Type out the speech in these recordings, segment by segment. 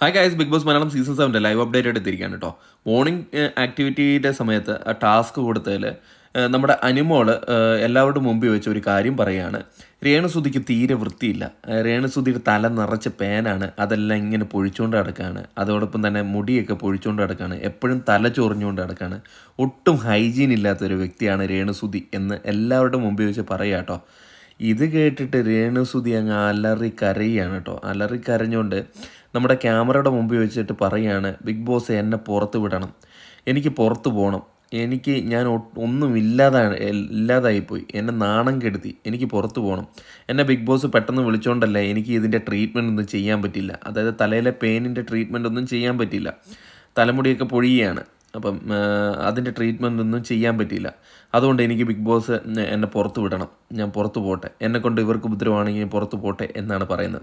Hi guys Big Boss Malayalam season സെവന്റെ live update ആയിട്ട് എത്തിയിരിക്കുകയാണ് കേട്ടോ മോർണിംഗ് ആക്ടിവിറ്റിയുടെ സമയത്ത് ആ ടാസ്ക് കൊടുത്തതിൽ നമ്മുടെ അനുമോൾ എല്ലാവരുടെ മുമ്പിൽ വെച്ച് ഒരു കാര്യം പറയുകയാണ് രേണുസുതിക്ക് തീരെ വൃത്തിയില്ല. രേണുസുതിയുടെ തല നിറച്ച് പേനാണ്. അതെല്ലാം ഇങ്ങനെ പൊഴിച്ചുകൊണ്ട് കിടക്കുകയാണ് അതോടൊപ്പം തന്നെ മുടിയൊക്കെ പൊഴിച്ചുകൊണ്ട് കിടക്കുകയാണ് എപ്പോഴും തല ചൊറിഞ്ഞുകൊണ്ട് കിടക്കുകയാണ് ഒട്ടും ഹൈജീൻ ഇല്ലാത്തൊരു വ്യക്തിയാണ് രേണുസുതി എന്ന് എല്ലാവരുടെ മുമ്പിൽ വെച്ച് പറയുക കേട്ടോ ഇത് കേട്ടിട്ട് രേണുസുതി അങ്ങ് അലറി കരയാണ് കേട്ടോ. അലറി കരഞ്ഞുകൊണ്ട് നമ്മുടെ ക്യാമറയുടെ മുമ്പിൽ വെച്ചിട്ട് പറയാണ് ബിഗ് ബോസ് എന്നെ പുറത്ത് വിടണം. എനിക്ക് പുറത്ത് പോകണം എനിക്ക് ഞാൻ ഒന്നും ഇല്ലാതാണ് ഇല്ലാതായിപ്പോയി. എന്നെ നാണം കെടുത്തി. എനിക്ക് പുറത്ത് പോകണം എന്നെ ബിഗ് ബോസ് പെട്ടെന്ന് വിളിച്ചോണ്ടല്ലേ എനിക്ക് ഇതിന്റെ ട്രീറ്റ്മെന്റ് ഒന്നും ചെയ്യാൻ പറ്റില്ല. അതായത് തലയിലെ പെയിനിന്റെ ട്രീറ്റ്മെന്റ് ഒന്നും ചെയ്യാൻ പറ്റില്ല. തലമുടിയൊക്കെ പൊഴിയുകയാണ്. അപ്പം അതിന്റെ ട്രീറ്റ്മെന്റ് ഒന്നും ചെയ്യാൻ പറ്റിയില്ല. അതുകൊണ്ട് എനിക്ക് ബിഗ് ബോസ് എന്നെ പുറത്ത് വിടണം. ഞാൻ പുറത്ത് പോട്ടെ. എന്നെ കൊണ്ട് ഇവർക്ക് ഉപദ്രവമാണെങ്കിൽ പുറത്ത് പോട്ടെ എന്നാണ് പറയുന്നത്.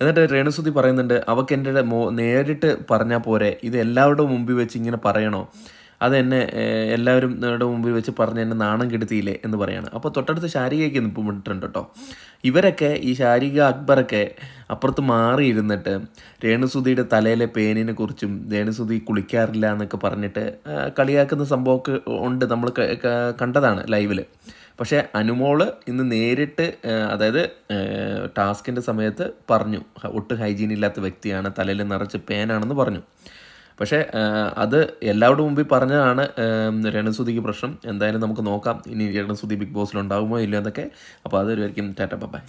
എന്നിട്ട് രേണുസുതി പറയുന്നുണ്ട് അവൾക്ക് എന്റെ മോ നേരിട്ട് പറഞ്ഞാൽ പോരെ. ഇത് എല്ലാവരുടെ മുമ്പിൽ വെച്ച് ഇങ്ങനെ പറയണോ? അത് എന്നെ എല്ലാവരും മുമ്പിൽ വെച്ച് പറഞ്ഞ് എന്നെ നാണം കെടുത്തിയില്ലേ എന്ന് പറയാണ്. അപ്പോൾ തൊട്ടടുത്ത് ശാരികയ്ക്ക് നിൽപ്പം വിട്ടിട്ടുണ്ട് കേട്ടോ. ഇവരൊക്കെ ഈ ശാരിക അക്ബറൊക്കെ അപ്പുറത്ത് മാറിയിരുന്നിട്ട് രേണുസുതിയുടെ തലയിലെ പേനിനെ കുറിച്ചും രേണുസുതി കുളിക്കാറില്ല എന്നൊക്കെ പറഞ്ഞിട്ട് കളിയാക്കുന്ന സംഭവമൊക്കെ ഉണ്ട് നമ്മൾ കണ്ടതാണ് ലൈവിൽ പക്ഷേ അനുമോൾ ഇന്ന് നേരിട്ട് അതായത് ടാസ്കിന്റെ സമയത്ത് പറഞ്ഞു ഒട്ടും ഹൈജീൻ ഇല്ലാത്ത വ്യക്തിയാണ് തലയിൽ നിറച്ച് പേനാണെന്ന് പറഞ്ഞു. പക്ഷേ അത് എല്ലാവരുടെ മുമ്പിൽ പറഞ്ഞതാണ് രേണുസുതിക്ക് പ്രശ്നം. എന്തായാലും നമുക്ക് നോക്കാം. ഇനി രേണുസുതി ബിഗ് ബോസിൽ ഉണ്ടാകുമോ ഇല്ലയോ എന്നൊക്കെ. അപ്പോൾ അതൊരു ടാറ്റ ബൈ.